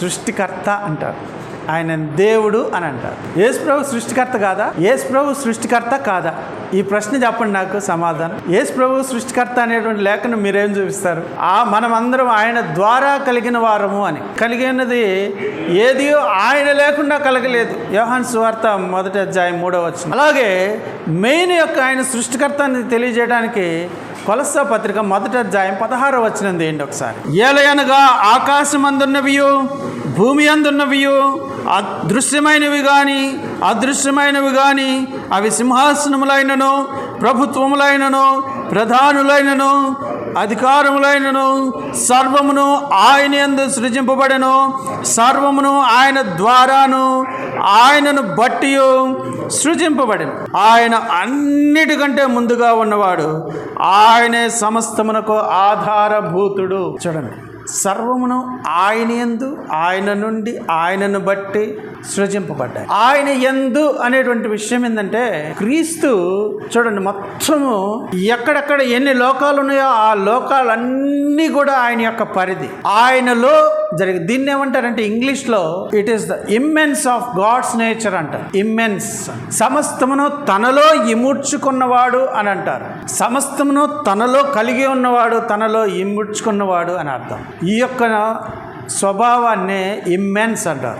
సృష్టికర్త అంటారు. ఆయన దేవుడు అని అంటారు. యేసుప్రభు సృష్టికర్త కాదా? యేసుప్రభు సృష్టికర్త కాదా? ఈ ప్రశ్న చెప్పండి నాకు సమాధానం. యేసు ప్రభు సృష్టికర్త అనేటువంటి లేఖను మీరేం చూపిస్తారు? ఆ మనమందరం ఆయన ద్వారా కలిగిన వారము అని. కలిగినది ఏది ఆయన లేకుండా కలగలేదు. యోహాన్ సువార్త మొదటి అధ్యాయం మూడవ వచ్చిన అలాగే మెయిన్ యొక్క ఆయన సృష్టికర్త అని తెలియజేయడానికి కొలస పత్రిక మొదటి అధ్యాయం పదహారు వచ్చినది ఏంటి ఒకసారి. ఏలయనగా ఆకాశం అందున్నవియు భూమి అందున్నవియు అదృశ్యమైనవి కానీ అదృశ్యమైనవి కానీ అవి సింహాసనములైనను ప్రభుత్వములైనను ప్రధానులైనను అధికారములైనను సర్వమును ఆయన ఎందు సృజింపబడెను సర్వమును ఆయన ద్వారాను ఆయనను బట్టి సృజింపబడను. ఆయన అన్నిటికంటే ముందుగా ఉన్నవాడు ఆయనే సమస్తమునకు ఆధారభూతుడు. చూడండి. సర్వమును ఆయన ఎందు ఆయన నుండి ఆయనను బట్టి సృజింపబడ్డాయి. ఆయన ఎందు అనేటువంటి విషయం ఏంటంటే క్రీస్తు చూడండి మొత్తము ఎక్కడెక్కడ ఎన్ని లోకాలు ఉన్నాయో ఆ లోకాలన్నీ కూడా ఆయన యొక్క పరిధి. ఆయనలో జరిగింది దీన్ని ఏమంటారంటే ఇంగ్లీష్లో it is the immense of God's nature అంటారు ఇమ్మెన్స్ సమస్తమును తనలో ఇముడ్చుకున్నవాడు అని అంటారు. సమస్తమును తనలో కలిగి ఉన్నవాడు తనలో ఇముడ్చుకున్నవాడు అని అర్థం. ఈ యొక్క స్వభావాన్నే ఇమ్మెన్స్ అంటారు.